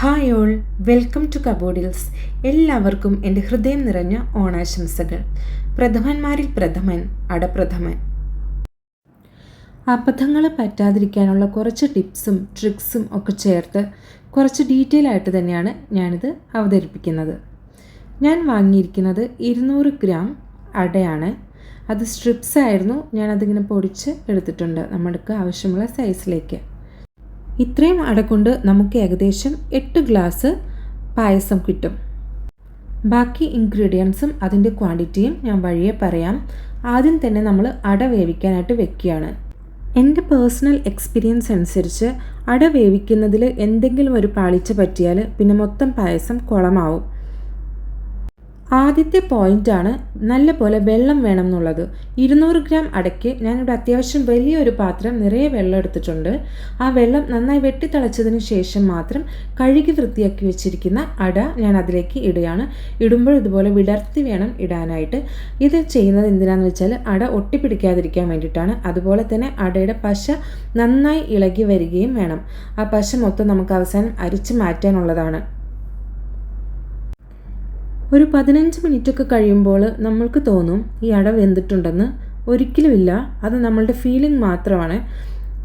Hi all welcome to കബോഡിൽസ് എല്ലാവർക്കും എന്റെ ഹൃദയം നിറഞ്ഞ ഓണാശംസകൾ. പ്രഥമന്മാരിൽ പ്രഥമൻ അടപ്രഥമൻ. അബദ്ധങ്ങൾ പറ്റാതിരിക്കാനുള്ള കുറച്ച് ടിപ്സും ട്രിക്സും ഒക്കെ ചേർത്ത് കുറച്ച് ഡീറ്റെയിൽ ആയിട്ട് തന്നെയാണ് ഞാനിത് അവതരിപ്പിക്കുന്നത്. ഞാൻ വാങ്ങിയിരിക്കുന്നത് ഇരുന്നൂറ് ഗ്രാം അടയാണ്. അത് സ്ട്രിപ്സ് ആയിരുന്നു. ഞാനതിങ്ങനെ പൊടിച്ച് എടുത്തിട്ടുണ്ട് നമ്മൾക്ക് ആവശ്യമുള്ള സൈസിലേക്ക് ഇത്രയും അടക്കൊണ്ട് നമുക്ക് ഏകദേശം എട്ട് ഗ്ലാസ് പായസം കിട്ടും. ബാക്കി ഇൻഗ്രീഡിയൻസും അതിന്റെ ക്വാണ്ടിറ്റിയും ഞാൻ വഴിയെ പറയാം. ആദ്യം തന്നെ നമ്മൾ അട വേവിക്കാനായിട്ട് വെക്കുകയാണ്. എന്റെ പേഴ്സണൽ എക്സ്പീരിയൻസ് അനുസരിച്ച് അട വേവിക്കുന്നതിൽ എന്തെങ്കിലും ഒരു പാളിച്ച പറ്റിയാൽ പിന്നെ മൊത്തം പായസം കുളമാവും. ആദ്യത്തെ പോയിന്റാണ് നല്ല പോലെ വെള്ളം വേണം എന്നുള്ളത് ഇരുന്നൂറ് ഗ്രാം അടയ്ക്ക് ഞാനിവിടെ അത്യാവശ്യം വലിയൊരു പാത്രം നിറയെ വെള്ളം എടുത്തിട്ടുണ്ട്. ആ വെള്ളം നന്നായി വെട്ടിത്തളച്ചതിന് ശേഷം മാത്രം കഴുകി വൃത്തിയാക്കി വെച്ചിരിക്കുന്ന അട ഞാൻ അതിലേക്ക് ഇടുകയാണ്. ഇടുമ്പോൾ ഇതുപോലെ വിടർത്തി വേണം ഇടാനായിട്ട്. ഇത് ചെയ്യുന്നത് എന്തിനാന്ന് വെച്ചാൽ അട ഒട്ടിപ്പിടിക്കാതിരിക്കാൻ വേണ്ടിയിട്ടാണ്. അതുപോലെ തന്നെ അടയുടെ പശ നന്നായി ഇളകി വരികയും വേണം. ആ പശ മൊത്തം നമുക്ക് അവസാനം അരിച്ചു മാറ്റാനുള്ളതാണ്. ഒരു പതിനഞ്ച് മിനിറ്റൊക്കെ കഴിയുമ്പോൾ നമ്മൾക്ക് തോന്നും ഈ അട വെന്തിട്ടുണ്ടെന്ന്. ഒരിക്കലുമില്ല. അത് നമ്മളുടെ ഫീലിംഗ് മാത്രമാണ്.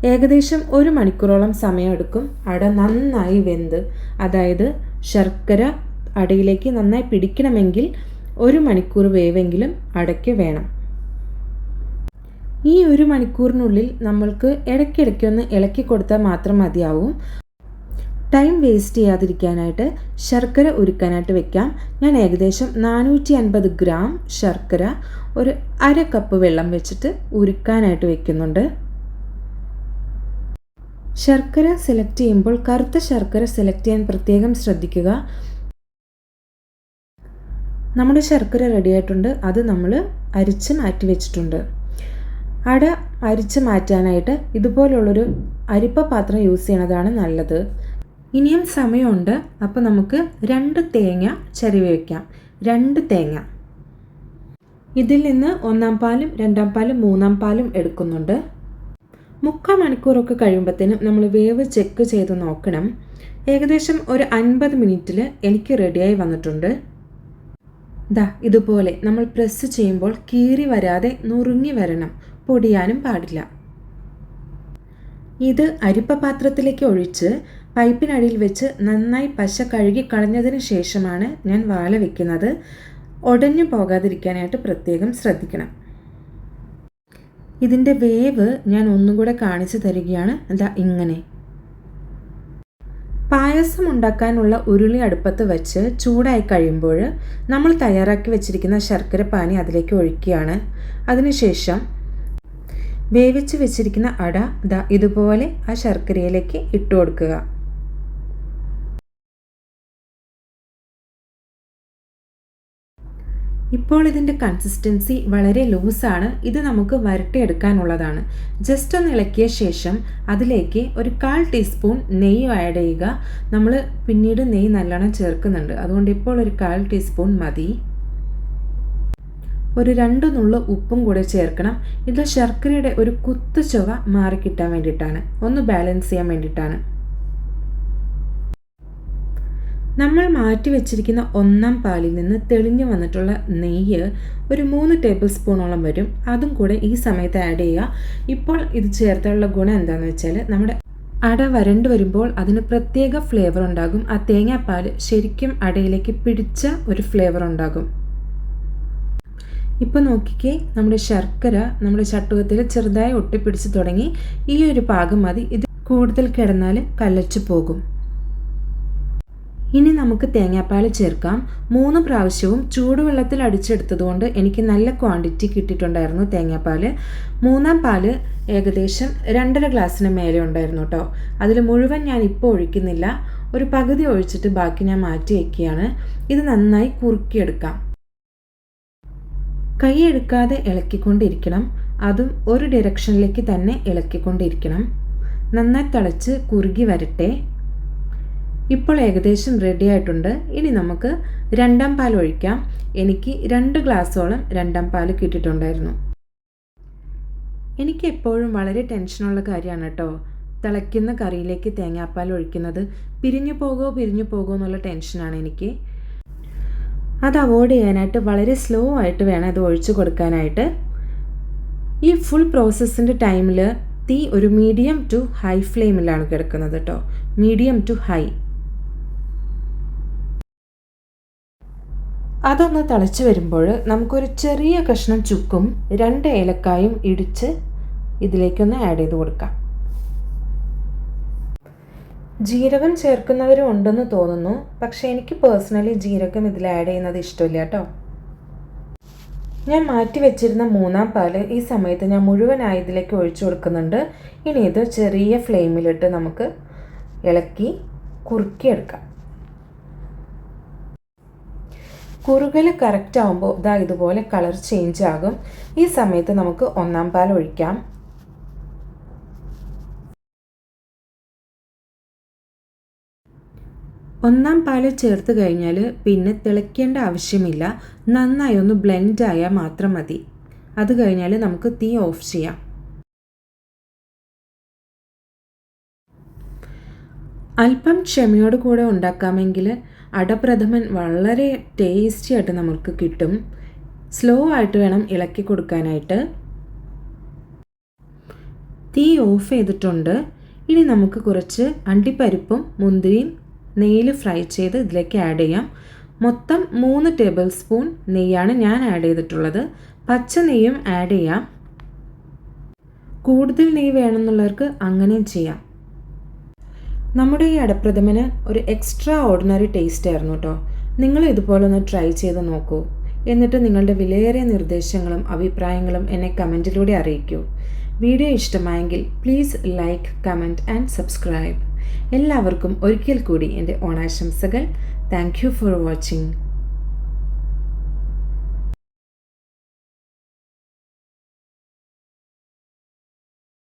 ഏകദേശം ഒരു മണിക്കൂറോളം സമയമെടുക്കും അട നന്നായി വെന്ത്. അതായത് ശർക്കര അടയിലേക്ക് നന്നായി പിടിക്കണമെങ്കിൽ ഒരു മണിക്കൂർ വേവെങ്കിലും അടയ്ക്ക് വേണം. ഈ ഒരു മണിക്കൂറിനുള്ളിൽ നമ്മൾക്ക് ഇടയ്ക്കിടയ്ക്കൊന്ന് ഇളക്കി കൊടുത്താൽ മാത്രം മതിയാവും. ടൈം വേസ്റ്റ് ചെയ്യാതിരിക്കാനായിട്ട് ശർക്കര ഉരുക്കാനായിട്ട് വെക്കാം. ഞാൻ ഏകദേശം നാനൂറ്റി അൻപത് ഗ്രാം ശർക്കര ഒരു അര കപ്പ് വെള്ളം വെച്ചിട്ട് ഉരുക്കാനായിട്ട് വെക്കുന്നുണ്ട്. ശർക്കര സെലക്ട് ചെയ്യുമ്പോൾ കറുത്ത ശർക്കര സെലക്ട് ചെയ്യാൻ പ്രത്യേകം ശ്രദ്ധിക്കുക. നമ്മുടെ ശർക്കര റെഡി ആയിട്ടുണ്ട്. അത് നമ്മൾ അരിച്ച് മാറ്റി വെച്ചിട്ടുണ്ട്. അട അരിച്ച് മാറ്റാനായിട്ട് ഇതുപോലുള്ളൊരു അരിപ്പ പാത്രം യൂസ് ചെയ്യണതാണ് നല്ലത്. ഇനിയും സമയമുണ്ട്. അപ്പോൾ നമുക്ക് രണ്ട് തേങ്ങ ചരിവി വയ്ക്കാം രണ്ട് തേങ്ങ. ഇതിൽ നിന്ന് ഒന്നാം പാലും രണ്ടാം പാലും മൂന്നാം പാലും എടുക്കുന്നുണ്ട്. മുക്കാൽ മണിക്കൂറൊക്കെ കഴിയുമ്പോഴത്തേനും നമ്മൾ വേവ് ചെക്ക് ചെയ്ത് നോക്കണം. ഏകദേശം ഒരു അൻപത് മിനിറ്റിൽ എനിക്ക് റെഡിയായി വന്നിട്ടുണ്ട്. ദാ ഇതുപോലെ നമ്മൾ പ്രസ് ചെയ്യുമ്പോൾ കീറി വരാതെ നുറുങ്ങി വരണം. പൊടിയാനും പാടില്ല. ഇത് അരിപ്പ പാത്രത്തിലേക്ക് ഒഴിച്ച് പൈപ്പിനടിയിൽ വെച്ച് നന്നായി പശ കഴുകി കളഞ്ഞതിന് ശേഷമാണ് ഞാൻ വാല വെക്കുന്നത്. ഒടഞ്ഞു പോകാതിരിക്കാനായിട്ട് പ്രത്യേകം ശ്രദ്ധിക്കണം. ഇതിന്റെ വേവ് ഞാൻ ഒന്നും കൂടെ കാണിച്ചു തരികയാണ്. എന്താ ഇങ്ങനെ. പായസം ഉണ്ടാക്കാനുള്ള ഉരുളി അടുപ്പത്ത് വെച്ച് ചൂടായി കഴിയുമ്പോൾ നമ്മൾ തയ്യാറാക്കി വെച്ചിരിക്കുന്ന ശർക്കര പാനി അതിലേക്ക് ഒഴിക്കുകയാണ്. അതിനുശേഷം വേവിച്ച് വെച്ചിരിക്കുന്ന അട ദാ ഇതുപോലെ ആ ശർക്കരയിലേക്ക് ഇട്ട് കൊടുക്കുക. ഇപ്പോൾ ഇതിന്റെ കൺസിസ്റ്റൻസി വളരെ ലൂസാണ് ഇത് നമുക്ക് വരട്ടിയെടുക്കാനുള്ളതാണ്. ജസ്റ്റ് ഒന്ന് ഇളക്കിയ ശേഷം അതിലേക്ക് ഒരു കാൽ ടീസ്പൂൺ നെയ്യ് ആഡ് ചെയ്യുക. നമ്മൾ പിന്നീട് നെയ്യ് നല്ലോണം ചേർക്കുന്നുണ്ട്. അതുകൊണ്ട് ഇപ്പോൾ ഒരു കാൽ ടീസ്പൂൺ മതി. ഒരു രണ്ട് നുള്ളു ഉപ്പും കൂടെ ചേർക്കണം. ഇത് ശർക്കരയുടെ ഒരു കുത്തു ചുവ മാറിക്കിട്ടാൻ വേണ്ടിയിട്ടാണ്. ഒന്ന് ബാലൻസ് ചെയ്യാൻ വേണ്ടിയിട്ടാണ്. നമ്മൾ മാറ്റി വെച്ചിരിക്കുന്ന ഒന്നാം പാലിൽ നിന്ന് തെളിഞ്ഞു വന്നിട്ടുള്ള നെയ്യ് ഒരു മൂന്ന് ടേബിൾ സ്പൂണോളം വരും. അതും കൂടെ ഈ സമയത്ത് ആഡ് ചെയ്യുക. ഇപ്പോൾ ഇത് ചേർത്തുള്ള ഗുണം എന്താണെന്ന് വെച്ചാൽ നമ്മുടെ അട വരണ്ട് വരുമ്പോൾ അതിന് പ്രത്യേക ഫ്ലേവർ ഉണ്ടാകും. ആ തേങ്ങാപ്പാൽ ശരിക്കും അടയിലേക്ക് പിടിച്ച ഒരു ഫ്ലേവർ ഉണ്ടാകും. ഇപ്പോൾ നോക്കിക്കേ നമ്മുടെ ശർക്കര നമ്മുടെ ചട്ടുകത്തിൽ ചെറുതായി ഒട്ടിപ്പിടിച്ച് തുടങ്ങി. ഈ ഒരു പാകം മതി. ഇത് കൂടുതൽ കിടന്നാൽ കല്ലച്ചു പോകും. ഇനി നമുക്ക് തേങ്ങാപ്പാൽ ചേർക്കാം. മൂന്ന് പ്രാവശ്യവും ചൂടുവെള്ളത്തിൽ അടിച്ചെടുത്തതുകൊണ്ട് എനിക്ക് നല്ല ക്വാണ്ടിറ്റി കിട്ടിയിട്ടുണ്ടായിരുന്നു തേങ്ങാപ്പാൽ. മൂന്നാം പാൽ ഏകദേശം രണ്ടര ഗ്ലാസ്സിന് മേലെ ഉണ്ടായിരുന്നു കേട്ടോ. അതിൽ മുഴുവൻ ഞാൻ ഇപ്പോൾ ഒഴിക്കുന്നില്ല. ഒരു പകുതി ഒഴിച്ചിട്ട് ബാക്കി ഞാൻ മാറ്റി വയ്ക്കുകയാണ് ഇത് നന്നായി കുറുക്കിയെടുക്കാം. കൈ എടുക്കാതെ ഇളക്കിക്കൊണ്ടിരിക്കണം. അതും ഒരു ഡിറക്ഷനിലേക്ക് തന്നെ ഇളക്കിക്കൊണ്ടിരിക്കണം. നന്നായി തിളച്ച് കുറുകി വരട്ടെ. ഇപ്പോൾ ഏകദേശം റെഡി ആയിട്ടുണ്ട്. ഇനി നമുക്ക് രണ്ടാം പാൽ ഒഴിക്കാം. എനിക്ക് രണ്ട് ഗ്ലാസ്സോളം രണ്ടാം പാൽ കിട്ടിയിട്ടുണ്ടായിരുന്നു. എനിക്ക് എപ്പോഴും വളരെ ടെൻഷനുള്ള കാര്യമാണ് കേട്ടോ തിളയ്ക്കുന്ന കറിയിലേക്ക് തേങ്ങാപ്പാൽ ഒഴിക്കുന്നത് പിരിഞ്ഞു പോകുമോ പിരിഞ്ഞു പോകുമോ എന്നുള്ള ടെൻഷനാണ് എനിക്ക്. അത് അവോയ്ഡ് ചെയ്യാനായിട്ട് വളരെ സ്ലോ ആയിട്ട് വേണം അത് ഒഴിച്ചു കൊടുക്കാനായിട്ട്. ഈ ഫുൾ പ്രോസസ്സിന്റെ ടൈമിൽ തീ ഒരു മീഡിയം ടു ഹൈ ഫ്ലെയിമിലാണ് കിടക്കുന്നത് കേട്ടോ മീഡിയം ടു ഹൈ അതൊന്ന് തിളച്ച് വരുമ്പോൾ നമുക്കൊരു ചെറിയ കഷ്ണം ചുക്കും രണ്ട് ഏലക്കായും ഇടിച്ച് ഇതിലേക്കൊന്ന് ആഡ് ചെയ്ത് കൊടുക്കാം. ജീരകം ചേർക്കുന്നവരും ഉണ്ടെന്ന് തോന്നുന്നു. പക്ഷേ എനിക്ക് പേഴ്സണലി ജീരകം ഇതിൽ ആഡ് ചെയ്യുന്നത് ഇഷ്ടമില്ല കേട്ടോ. ഞാൻ മാറ്റി വെച്ചിരുന്ന മൂന്നാം പാൽ ഈ സമയത്ത് ഞാൻ മുഴുവനായി ഇതിലേക്ക് ഒഴിച്ചു കൊടുക്കുന്നുണ്ട്. ഇനി ഇത് ചെറിയ ഫ്ലെയിമിലിട്ട് നമുക്ക് ഇളക്കി കുറുക്കിയെടുക്കാം. കുറുകൽ കറക്റ്റ് ആകുമ്പോൾ ഇതാ ഇതുപോലെ കളർ ചേഞ്ച് ആകും. ഈ സമയത്ത് നമുക്ക് ഒന്നാം പാൽ ഒഴിക്കാം. ഒന്നാം പാൽ ചേർത്ത് കഴിഞ്ഞാൽ പിന്നെ തിളയ്ക്കേണ്ട ആവശ്യമില്ല. നന്നായി ഒന്ന് ബ്ലെൻഡ് ആയാൽ മാത്രം മതി. അത് കഴിഞ്ഞാൽ നമുക്ക് തീ ഓഫ് ചെയ്യാം. അല്പം ക്ഷമയോട് കൂടെ ഉണ്ടാക്കാമെങ്കിൽ അടപ്രഥമൻ വളരെ ടേസ്റ്റി ആയിട്ട് നമുക്ക് കിട്ടും. സ്ലോ ആയിട്ട് വേണം ഇളക്കി കൊടുക്കാനായിട്ട്. തീ ഓഫ് ചെയ്തിട്ടുണ്ട്. ഇനി നമുക്ക് കുറച്ച് അണ്ടിപ്പരിപ്പും മുന്തിരിയും നെയ്യിൽ ഫ്രൈ ചെയ്ത് ഇതിലേക്ക് ആഡ് ചെയ്യാം. മൊത്തം മൂന്ന് ടേബിൾ സ്പൂൺ നെയ്യാണ് ഞാൻ ആഡ് ചെയ്തിട്ടുള്ളത്. പച്ച നെയ്യും ആഡ് ചെയ്യാം. കൂടുതൽ നെയ്യ് വേണമെന്നുള്ളവർക്ക് അങ്ങനെയും ചെയ്യാം. നമ്മുടെ ഈ അടപ്രഥമന് ഒരു എക്സ്ട്രാ ഓർഡിനറി ടേസ്റ്റ് ആയിരുന്നു കേട്ടോ നിങ്ങൾ ഇതുപോലെ ഒന്ന് ട്രൈ ചെയ്ത് നോക്കൂ. എന്നിട്ട് നിങ്ങളുടെ വിലയേറിയ നിർദ്ദേശങ്ങളും അഭിപ്രായങ്ങളും എന്നെ കമന്റിലൂടെ അറിയിക്കൂ. വീഡിയോ ഇഷ്ടമായെങ്കിൽ please like comment and subscribe എല്ലാവർക്കും ഒരിക്കൽ കൂടി എന്റെ ഓണാശംസകൾ. Thank you for watching